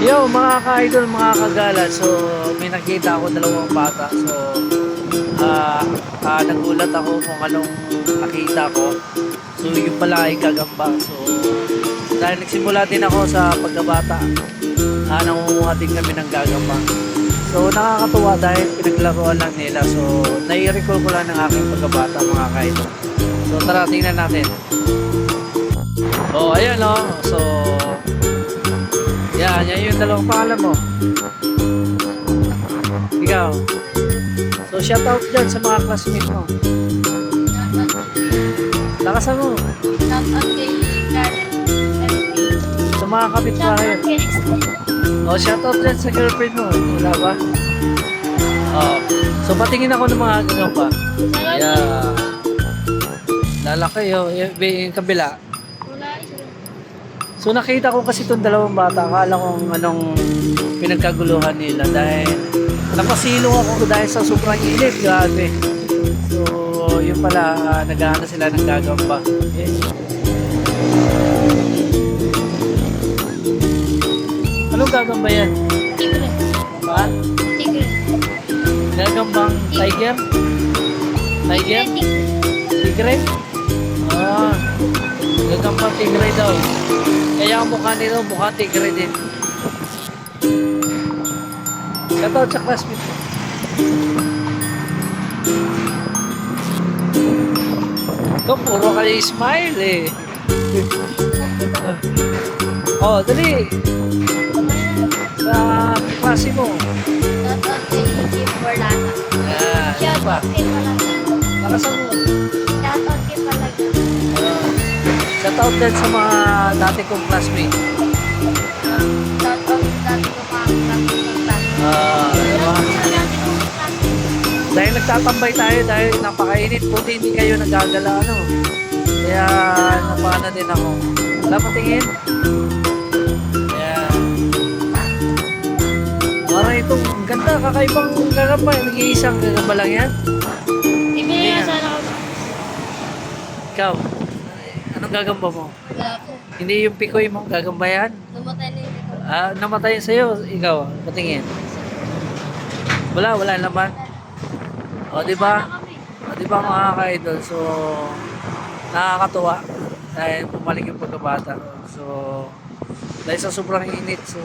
Yo, mga ka-idol, mga kagala. So, may nakita ako dalawang bata. So, ah ah, nagulat ako kung anong nakita ko. So, yung pala ay gagamba. So, dahil nagsimula din ako sa pagkabata, ah, nangunguha din kami ng gagamba. So, nakakatuwa dahil pinaglaruan lang nila. So, nai-recall ko lang ng aking pagkabata, mga ka-idol. So, tara, tingnan natin. Oh, ayan oh. So, yan, yan yung dalawang pangalan mo. Ikaw. So, shout out dyan sa mga classmates mo. Lakasan mo. Shout out kay Karen. Sa mga kapitbahay. Oh, shout out dyan sa girlfriend mo. Wala ba? Oh. So, patingin ako ng mga ganyan pa. Yeah. Lalaki oh. Yung, yung kabila. Wala isa. So nakita ko kasi itong dalawang bata, akala kong anong pinagkaguluhan nila dahil napasilong ako dahil sa sobrang init, grabe. So yun pala, uh, naghahanap sila ng gagamba. Eh. Anong gagamba yan? Tigre. Ha? Tigre. Gagambang tiger? Tiger? Tigre. Tigre? Ah, gagambang tigre daw. Kaya ang mukha nila, mukha tigre din. Shoutout sa classmate ko. Ito, puro ka yung smile eh. oh, dali. Sa klase mo. Shout out kay Kim Borlata. Ah, ano Shout pa? out kay Palaga. Nakasan mo. Shoutout din sa mga dati kong classmate. Out. Ah, diba? Out. Dahil nagtatambay tayo dahil napakainit, buti hindi kayo nagagala ano. Kaya napana din ako. Wala patingin? Ayan. Parang itong ganda, kakaibang gagamba. Nag-iisang gagamba lang yan. Ibigay nga sana ako. Ikaw, gagamba mo? Wala po. Hindi yung pikoy mo, gagamba yan? Namatay na yun ito. Ah, namatay sa'yo, ikaw, patingin. Wala, wala naman. O, di ba? O, di ba mga ka-idol? So, nakakatuwa dahil bumalik yung pagkabata. So, dahil sa sobrang init, so,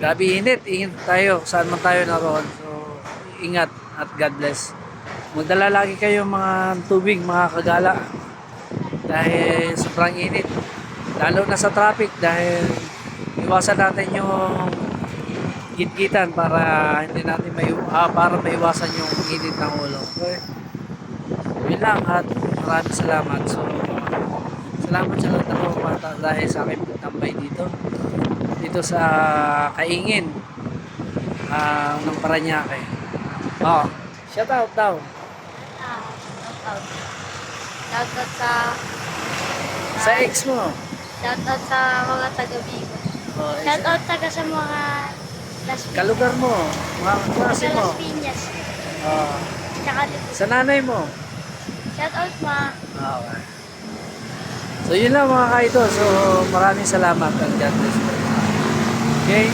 grabe init, ingat tayo, saan man tayo naroon. So, ingat at God bless. Magdala lagi kayo mga tubig, mga kagala. Dahil sobrang init. Lalo na sa traffic dahil iwasan natin yung gitgitan para hindi natin may ah, para maiwasan yung init ng ulo. Okay? Yun lang at maraming salamat. So, salamat sa lahat ng mga dahil sa aking pagtambay dito. Dito sa Kaingin ah, ng Paranaque. Oh, shout out daw. Ah, shout out. Shout out sa... Sa ex mo. Shout out sa mga taga-Bigo. Oh, Shout out taga sa mga Las kalugar mo, mga klase taga mo. Las Piñas. Oh, Tsaka sa nanay mo. Shout out ma. Okay. So yun lang mga kaito. So maraming salamat and God bless you. Okay?